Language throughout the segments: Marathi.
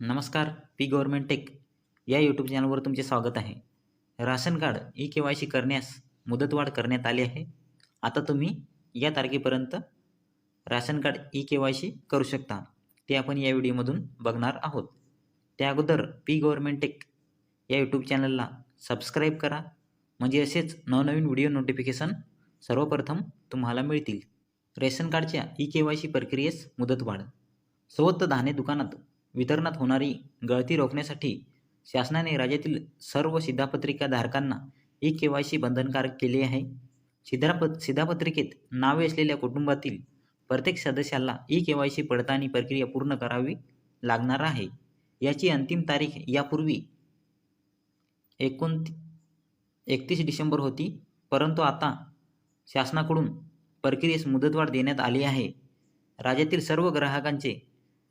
नमस्कार पी गव्हर्मेंट टेक या यूट्यूब चॅनलवर तुमचे स्वागत आहे. Ration card e K Y C करण्यास मुदतवाढ करण्यात आली आहे. आता तुम्ही या तारखेपर्यंत ration card e K Y C करू शकता. ते आपण या व्हिडिओमधून बघणार आहोत. त्या अगोदर पी गव्हर्मेंट टेक या यूट्यूब चॅनलला सबस्क्राईब करा. म्हणजे असेच नवनवीन व्हिडिओ नोटिफिकेशन सर्वप्रथम तुम्हाला मिळतील. रेशन कार्डच्या ई के वाय सी प्रक्रियेस मुदतवाढ. सोबत धान्य दुकानात वितरणात होणारी गळती रोखण्यासाठी शासनाने राज्यातील सर्व शिधापत्रिका धारकांना ई के वाय सी बंधनकारक केले आहे. शिधापत शिधापत्रिकेत नावे असलेल्या कुटुंबातील प्रत्येक सदस्याला ई के वाय सी पडताळणी प्रक्रिया पूर्ण करावी लागणार आहे. याची अंतिम तारीख यापूर्वी एकोण एकतीस डिसेंबर होती परंतु आता शासनाकडून प्रक्रियेस मुदतवाढ देण्यात आली आहे. राज्यातील सर्व ग्राहकांचे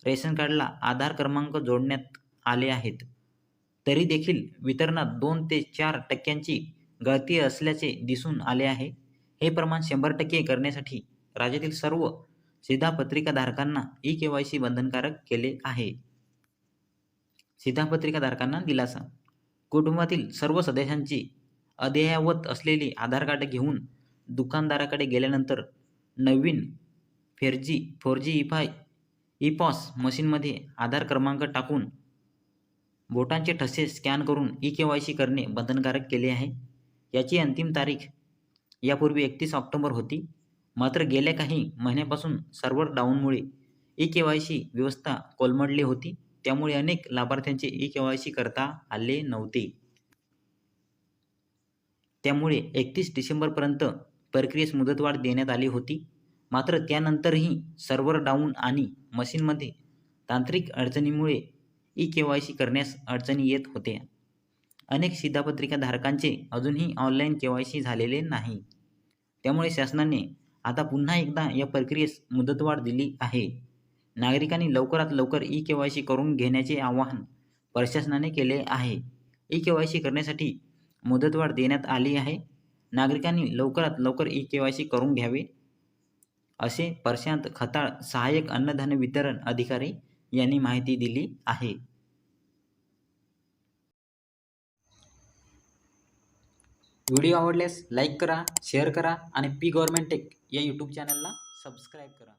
रेशन कार्डला आधार क्रमांक जोडण्यात आले आहेत. तरी देखील वितरणात दोन ते चार टक्क्यांची गळती असल्याचे दिसून आले आहे. हे प्रमाण शंभर टक्के करण्यासाठी राज्यातील सर्व सिधापत्रिकाधारकांना ई के वाय सी बंधनकारक केले आहे. सिधापत्रिकाधारकांना दिलासा. कुटुंबातील सर्व सदस्यांची अद्ययावत असलेली आधार कार्ड घेऊन दुकानदाराकडे गेल्यानंतर नवीन फेरजी फोर जी इफाय ई पॉस मशीनमध्ये आधार क्रमांक टाकून बोटांचे ठसे स्कॅन करून ई के वाय सी करणे बंधनकारक केले आहे. याची अंतिम तारीख यापूर्वी एकतीस ऑक्टोबर होती. मात्र गेल्या काही महिन्यापासून सर्व्हर डाऊनमुळे ई के वाय सी व्यवस्था कोलमडली होती. त्यामुळे अनेक लाभार्थ्यांचे ई के वाय सी करता आले नव्हते. त्यामुळे एकतीस डिसेंबरपर्यंत प्रक्रियेस मुदतवाढ देण्यात आली होती. मात्र त्यानंतरही सर्व्हर डाऊन आणि मशीनमध्ये तांत्रिक अडचणीमुळे ई के वाय सी करण्यास अडचणी येत होत्या. अनेक शिधापत्रिकाधारकांचे अजूनही ऑनलाईन के वाय सी झालेले नाही. त्यामुळे शासनाने आता पुन्हा एकदा या प्रक्रियेस मुदतवाढ दिली आहे. नागरिकांनी लवकरात लवकर ई के वाय सी करून घेण्याचे आवाहन प्रशासनाने केले आहे. ई के वाय सी करण्यासाठी मुदतवाढ देण्यात आली आहे. नागरिकांनी लवकरात लवकर ई के वाय सी करून घ्यावे. असे प्रशांत खताळ सहाय्यक अन्नधान्य वितरण अधिकारी यांनी माहिती दिली आहे. व्हिडिओ आवडल्यास लाईक करा शेअर करा आणि पी गव्हर्मेंट टेक या यूट्यूब चॅनलला सबस्क्राईब करा.